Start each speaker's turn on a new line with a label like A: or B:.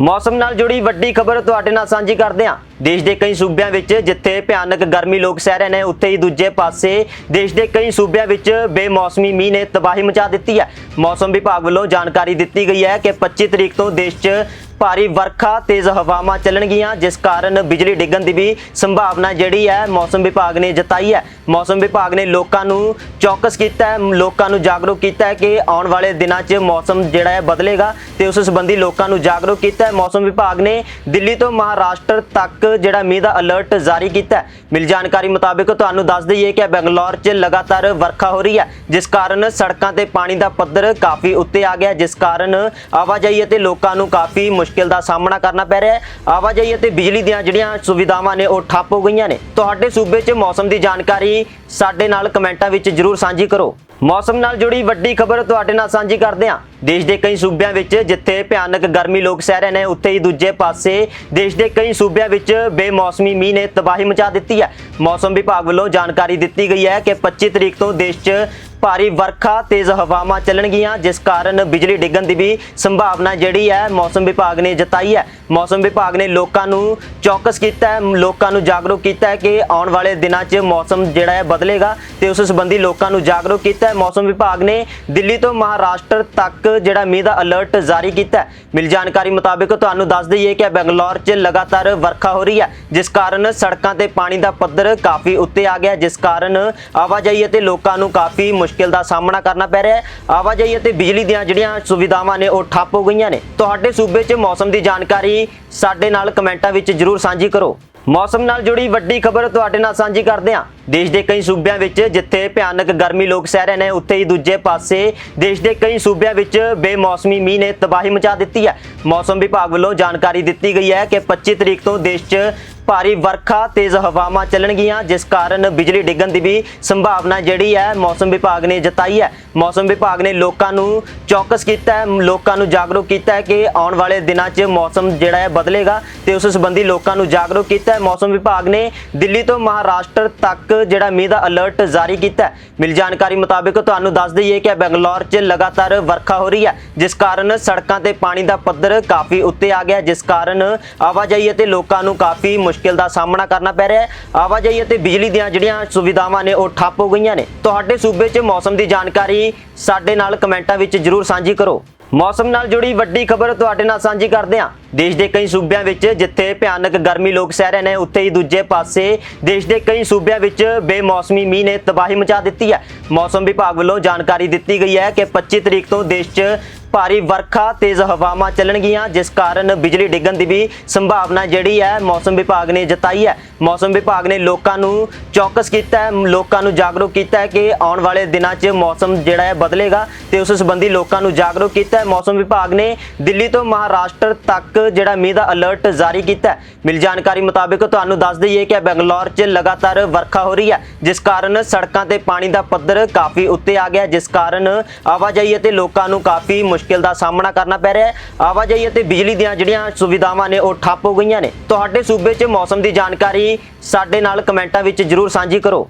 A: ਮੌਸਮ ਨਾਲ ਜੁੜੀ ਵੱਡੀ ਖਬਰ ਤੁਹਾਡੇ ਨਾਲ ਸਾਂਝੀ ਕਰਦੇ ਹਾਂ। ਦੇਸ਼ ਦੇ ਕਈ ਸੂਬਿਆਂ ਵਿੱਚ ਜਿੱਥੇ ਭਿਆਨਕ ਗਰਮੀ ਲੋਕ ਸਹਿ ਰਹੇ ਨੇ, ਉੱਥੇ ਹੀ ਦੂਜੇ ਪਾਸੇ ਦੇਸ਼ ਦੇ ਕਈ ਸੂਬਿਆਂ ਵਿੱਚ ਬੇਮੌਸਮੀ ਮੀਂਹ ਨੇ ਤਬਾਹੀ ਮਚਾ ਦਿੱਤੀ ਹੈ। ਮੌਸਮ ਵਿਭਾਗ ਵੱਲੋਂ ਜਾਣਕਾਰੀ ਦਿੱਤੀ ਗਈ ਹੈ ਕਿ 25 ਤਰੀਕ ਤੋਂ ਦੇਸ਼ 'ਚ ਭਾਰੀ ਵਰਖਾ, ਤੇਜ਼ ਹਵਾਵਾਂ ਚੱਲਣਗੀਆਂ, ਜਿਸ ਕਾਰਨ ਬਿਜਲੀ ਡਿੱਗਣ ਦੀ ਵੀ ਸੰਭਾਵਨਾ ਜਿਹੜੀ ਹੈ ਮੌਸਮ ਵਿਭਾਗ ਨੇ ਜਤਾਈ ਹੈ। ਮੌਸਮ ਵਿਭਾਗ ਨੇ ਲੋਕਾਂ ਨੂੰ ਚੌਕਸ ਕੀਤਾ ਹੈ, ਲੋਕਾਂ ਨੂੰ ਜਾਗਰੂਕ ਕੀਤਾ ਹੈ ਕਿ ਆਉਣ ਵਾਲੇ ਦਿਨਾਂ 'ਚ ਮੌਸਮ ਜਿਹੜਾ ਹੈ ਬਦਲੇਗਾ ਤੇ ਉਸ ਸੰਬੰਧੀ ਲੋਕਾਂ ਨੂੰ ਜਾਗਰੂਕ ਕੀਤਾ ਹੈ। ਮੌਸਮ ਵਿਭਾਗ ਨੇ ਦਿੱਲੀ ਤੋਂ ਮਹਾਰਾਸ਼ਟਰ ਤੱਕ ਜਿਹੜਾ ਮੀਂਹ ਦਾ ਅਲਰਟ ਜਾਰੀ ਕੀਤਾ ਹੈ। ਮਿਲ ਜਾਣਕਾਰੀ ਮੁਤਾਬਕ ਤੁਹਾਨੂੰ ਦੱਸ ਦਈਏ ਕਿ ਬੰਗਲੌਰ 'ਚ ਲਗਾਤਾਰ ਵਰਖਾ ਹੋ ਰਹੀ ਹੈ, ਜਿਸ ਕਾਰਨ ਸੜਕਾਂ ਤੇ ਪਾਣੀ ਦਾ ਪੱਧਰ ਕਾਫੀ ਉੱਤੇ ਆ ਗਿਆ, ਜਿਸ ਕਾਰਨ ਆਵਾਜਾਈ ਅਤੇ ਲੋਕਾਂ ਨੂੰ ਕਾਫੀ ਮੁਸ਼ਕਿਲ ਦਾ ਸਾਹਮਣਾ ਕਰਨਾ ਪੈ ਰਿਹਾ ਹੈ। ਆਵਾਜਾਈ ਅਤੇ ਬਿਜਲੀ ਦੀਆਂ ਜਿਹੜੀਆਂ ਸੁਵਿਧਾਵਾਂ ਨੇ, ਉਹ ਠੱਪ ਹੋ ਗਈਆਂ ਨੇ। ਤੁਹਾਡੇ ਸੂਬੇ 'ਚ ਮੌਸਮ ਦੀ ਜਾਣਕਾਰੀ ਸਾਡੇ ਨਾਲ ਕਮੈਂਟਾਂ ਵਿੱਚ ਜਰੂਰ ਸਾਂਝੀ ਕਰੋ। ਮੌਸਮ ਨਾਲ ਜੁੜੀ ਵੱਡੀ ਖਬਰ ਤੁਹਾਡੇ ਨਾਲ ਸਾਂਝੀ ਕਰਦੇ ਹਾਂ। ਦੇਸ਼ ਦੇ ਕਈ ਸੂਬਿਆਂ ਵਿੱਚ ਜਿੱਥੇ ਭਿਆਨਕ ਗਰਮੀ ਲੋਕ ਸਹਿ ਰਹੇ ਨੇ, ਉੱਥੇ ਹੀ ਦੂਜੇ ਪਾਸੇ ਦੇਸ਼ ਦੇ ਕਈ ਸੂਬਿਆਂ ਵਿੱਚ ਬੇਮੌਸਮੀ ਮੀਂਹ ਨੇ ਤਬਾਹੀ ਮਚਾ ਦਿੱਤੀ ਹੈ। ਮੌਸਮ ਵਿਭਾਗ ਵੱਲੋਂ ਜਾਣਕਾਰੀ ਦਿੱਤੀ ਗਈ ਹੈ ਕਿ 25 ਤਰੀਕ ਤੋਂ ਦੇਸ਼ 'ਚ ਭਾਰੀ ਵਰਖਾ, ਤੇਜ਼ ਹਵਾਵਾਂ ਚੱਲਣਗੀਆਂ, ਜਿਸ ਕਾਰਨ ਬਿਜਲੀ ਡਿੱਗਣ ਦੀ ਵੀ ਸੰਭਾਵਨਾ ਜਿਹੜੀ ਹੈ ਮੌਸਮ ਵਿਭਾਗ ਨੇ ਜਤਾਈ ਹੈ। ਮੌਸਮ ਵਿਭਾਗ ਨੇ ਲੋਕਾਂ ਨੂੰ ਚੌਕਸ ਕੀਤਾ ਹੈ, ਲੋਕਾਂ ਨੂੰ ਜਾਗਰੂਕ ਕੀਤਾ ਹੈ ਕਿ ਆਉਣ ਵਾਲੇ ਦਿਨਾਂ 'ਚ ਮੌਸਮ ਜਿਹੜਾ ਹੈ ਬਦਲੇਗਾ ਤੇ ਉਸ ਸੰਬੰਧੀ ਲੋਕਾਂ ਨੂੰ ਜਾਗਰੂਕ ਕੀਤਾ ਹੈ। ਮੌਸਮ ਵਿਭਾਗ ਨੇ ਦਿੱਲੀ ਤੋਂ ਮਹਾਰਾਸ਼ਟਰ ਤੱਕ ਜਿਹੜਾ ਮੀਂਹ ਦਾ ਅਲਰਟ ਜਾਰੀ ਕੀਤਾ ਹੈ। ਮਿਲ ਜਾਣਕਾਰੀ ਮੁਤਾਬਕ ਤੁਹਾਨੂੰ ਦੱਸ ਦਈਏ ਕਿ ਬੰਗਲੌਰ 'ਚ ਲਗਾਤਾਰ ਵਰਖਾ ਹੋ ਰਹੀ ਹੈ, ਜਿਸ ਕਾਰਨ ਸੜਕਾਂ ਤੇ ਪਾਣੀ ਦਾ ਪੱਧਰ ਕਾਫੀ ਉੱਤੇ ਆ ਗਿਆ ਜਿਸ ਕਾਰਨ ਆਵਾਜਾਈ ਅਤੇ ਲੋਕਾਂ ਨੂੰ ਕਾਫੀ ਮੁਸ਼ਕਿਲ ਦਾ ਸਾਹਮਣਾ ਕਰਨਾ ਪੈ ਰਿਹਾ ਹੈ। ਆਵਾਜਾਈ ਅਤੇ ਬਿਜਲੀ ਦੀਆਂ ਜਿਹੜੀਆਂ ਸੁਵਿਧਾਵਾਂ ਨੇ, ਉਹ ਠੱਪ ਹੋ ਗਈਆਂ ਨੇ। ਤੁਹਾਡੇ ਸੂਬੇ 'ਚ ਮੌਸਮ ਦੀ ਜਾਣਕਾਰੀ ਸਾਡੇ ਨਾਲ ਕਮੈਂਟਾਂ ਵਿੱਚ ਜਰੂਰ ਸਾਂਝੀ ਕਰੋ। ਮੌਸਮ ਨਾਲ ਜੁੜੀ ਵੱਡੀ ਖਬਰ ਤੁਹਾਡੇ ਨਾਲ ਸਾਂਝੀ ਕਰਦੇ ਹਾਂ। ਦੇਸ਼ ਦੇ ਕਈ ਸੂਬਿਆਂ ਵਿੱਚ ਜਿੱਥੇ ਭਿਆਨਕ ਗਰਮੀ ਲੋਕ ਸਹਿ ਰਹੇ ਨੇ, ਉੱਥੇ ਹੀ ਦੂਜੇ ਪਾਸੇ ਦੇਸ਼ ਦੇ ਕਈ ਸੂਬਿਆਂ ਵਿੱਚ ਬੇਮੌਸਮੀ ਮੀਂਹ ਨੇ ਤਬਾਹੀ ਮਚਾ ਦਿੱਤੀ ਹੈ। ਮੌਸਮ ਵਿਭਾਗ ਵੱਲੋਂ ਜਾਣਕਾਰੀ ਦਿੱਤੀ ਗਈ ਹੈ ਕਿ 25 ਤਰੀਕ ਤੋਂ ਦੇਸ਼ 'ਚ ਭਾਰੀ ਵਰਖਾ, ਤੇਜ਼ ਹਵਾਵਾਂ ਚੱਲਣਗੀਆਂ, ਜਿਸ ਕਾਰਨ ਬਿਜਲੀ ਡਿੱਗਣ ਦੀ ਵੀ ਸੰਭਾਵਨਾ ਜਿਹੜੀ ਹੈ ਮੌਸਮ ਵਿਭਾਗ ਨੇ ਜਤਾਈ ਹੈ। ਮੌਸਮ ਵਿਭਾਗ ਨੇ ਲੋਕਾਂ ਨੂੰ ਚੌਕਸ ਕੀਤਾ ਹੈ, ਲੋਕਾਂ ਨੂੰ ਜਾਗਰੂਕ ਕੀਤਾ ਹੈ ਕਿ ਆਉਣ ਵਾਲੇ ਦਿਨਾਂ 'ਚ ਮੌਸਮ ਜਿਹੜਾ ਹੈ ਬਦਲੇਗਾ ਤੇ ਉਸ ਸੰਬੰਧੀ ਲੋਕਾਂ ਨੂੰ ਜਾਗਰੂਕ ਕੀਤਾ ਹੈ। ਮੌਸਮ ਵਿਭਾਗ ਨੇ ਦਿੱਲੀ ਤੋਂ ਮਹਾਰਾਸ਼ਟਰ ਤੱਕ ਜਿਹੜਾ ਮੀਂਹ ਦਾ ਅਲਰਟ ਜਾਰੀ ਕੀਤਾ ਹੈ। ਮਿਲ ਜਾਣਕਾਰੀ ਮੁਤਾਬਕ ਤੁਹਾਨੂੰ ਦੱਸ ਦਈਏ ਕਿ ਬੰਗਲੌਰ 'ਚ ਲਗਾਤਾਰ ਵਰਖਾ ਹੋ ਰਹੀ ਹੈ, ਜਿਸ ਕਾਰਨ ਸੜਕਾਂ ਤੇ ਪਾਣੀ ਦਾ ਪੱਧਰ ਕਾਫੀ ਉੱਤੇ ਆ ਗਿਆ ਜਿਸ ਕਾਰਨ ਆਵਾਜਾਈ ਅਤੇ ਲੋਕਾਂ ਨੂੰ ਕਾਫੀ ਮੁਸ਼ਕਿਲ ਦਾ ਸਾਹਮਣਾ ਕਰਨਾ ਪੈ ਰਿਹਾ ਹੈ। ਆਵਾਜਾਈ ਅਤੇ ਬਿਜਲੀ ਦੀਆਂ ਜਿਹੜੀਆਂ ਸੁਵਿਧਾਵਾਂ ਨੇ, ਉਹ ਠੱਪ ਹੋ ਗਈਆਂ ਨੇ। ਤੁਹਾਡੇ ਸੂਬੇ 'ਚ ਮੌਸਮ ਦੀ ਜਾਣਕਾਰੀ ਸਾਡੇ ਨਾਲ ਕਮੈਂਟਾਂ ਵਿੱਚ ਜਰੂਰ ਸਾਂਝੀ ਕਰੋ। ਮੌਸਮ ਨਾਲ ਜੁੜੀ ਵੱਡੀ ਖਬਰ ਤੁਹਾਡੇ ਨਾਲ ਸਾਂਝੀ ਕਰਦੇ ਹਾਂ। ਦੇਸ਼ ਦੇ ਕਈ ਸੂਬਿਆਂ ਵਿੱਚ ਜਿੱਥੇ ਭਿਆਨਕ ਗਰਮੀ ਲੋਕ ਸਹਿ ਰਹੇ ਨੇ, ਉੱਥੇ ਹੀ ਦੂਜੇ ਪਾਸੇ ਦੇਸ਼ ਦੇ ਕਈ ਸੂਬਿਆਂ ਵਿੱਚ ਬੇਮੌਸਮੀ ਮੀਂਹ ਨੇ ਤਬਾਹੀ ਮਚਾ ਦਿੱਤੀ ਹੈ। ਮੌਸਮ ਵਿਭਾਗ ਵੱਲੋਂ ਜਾਣਕਾਰੀ ਦਿੱਤੀ ਗਈ ਹੈ ਕਿ 25 ਤਰੀਕ ਤੋਂ ਦੇਸ਼ 'ਚ ਭਾਰੀ ਵਰਖਾ, ਤੇਜ਼ ਹਵਾਵਾਂ ਚੱਲਣਗੀਆਂ, ਜਿਸ ਕਾਰਨ ਬਿਜਲੀ ਡਿੱਗਣ ਦੀ ਵੀ ਸੰਭਾਵਨਾ ਜਿਹੜੀ ਹੈ ਮੌਸਮ ਵਿਭਾਗ ਨੇ ਜਤਾਈ ਹੈ। ਮੌਸਮ ਵਿਭਾਗ ਨੇ ਲੋਕਾਂ ਨੂੰ ਚੌਕਸ ਕੀਤਾ ਹੈ, ਲੋਕਾਂ ਨੂੰ ਜਾਗਰੂਕ ਕੀਤਾ ਹੈ ਕਿ ਆਉਣ ਵਾਲੇ ਦਿਨਾਂ 'ਚ ਮੌਸਮ ਜਿਹੜਾ ਹੈ ਬਦਲੇਗਾ ਤੇ ਉਸ ਸੰਬੰਧੀ ਲੋਕਾਂ ਨੂੰ ਜਾਗਰੂਕ ਕੀਤਾ ਹੈ। ਮੌਸਮ ਵਿਭਾਗ ਨੇ ਦਿੱਲੀ ਤੋਂ ਮਹਾਰਾਸ਼ਟਰ ਤੱਕ ਜਿਹੜਾ ਮੀਂਹ ਦਾ ਅਲਰਟ ਜਾਰੀ ਕੀਤਾ ਹੈ। ਮਿਲ ਜਾਣਕਾਰੀ ਮੁਤਾਬਕ ਤੁਹਾਨੂੰ ਦੱਸ ਦਈਏ ਕਿ ਬੰਗਲੌਰ 'ਚ ਲਗਾਤਾਰ ਵਰਖਾ ਹੋ ਰਹੀ ਹੈ, ਜਿਸ ਕਾਰਨ ਸੜਕਾਂ ਤੇ ਪਾਣੀ ਦਾ ਪੱਧਰ ਕਾਫੀ ਉੱਤੇ ਆ ਗਿਆ ਜਿਸ ਕਾਰਨ ਆਵਾਜਾਈ ਅਤੇ ਲੋਕਾਂ ਨੂੰ ਕਾਫੀ ਮੁਸ਼ਕਿਲ ਦਾ ਸਾਹਮਣਾ ਕਰਨਾ ਪੈ ਰਿਹਾ ਹੈ। ਆਵਾਜਾਈ ਅਤੇ ਬਿਜਲੀ ਦੀਆਂ ਜਿਹੜੀਆਂ ਸੁਵਿਧਾਵਾਂ ਨੇ, ਉਹ ਠੱਪ ਹੋ ਗਈਆਂ ਨੇ। ਤੁਹਾਡੇ ਸੂਬੇ 'ਚ ਮੌਸਮ ਦੀ ਜਾਣਕਾਰੀ ਸਾਡੇ ਨਾਲ ਕਮੈਂਟਾਂ ਵਿੱਚ ਜਰੂਰ ਸਾਂਝੀ ਕਰੋ।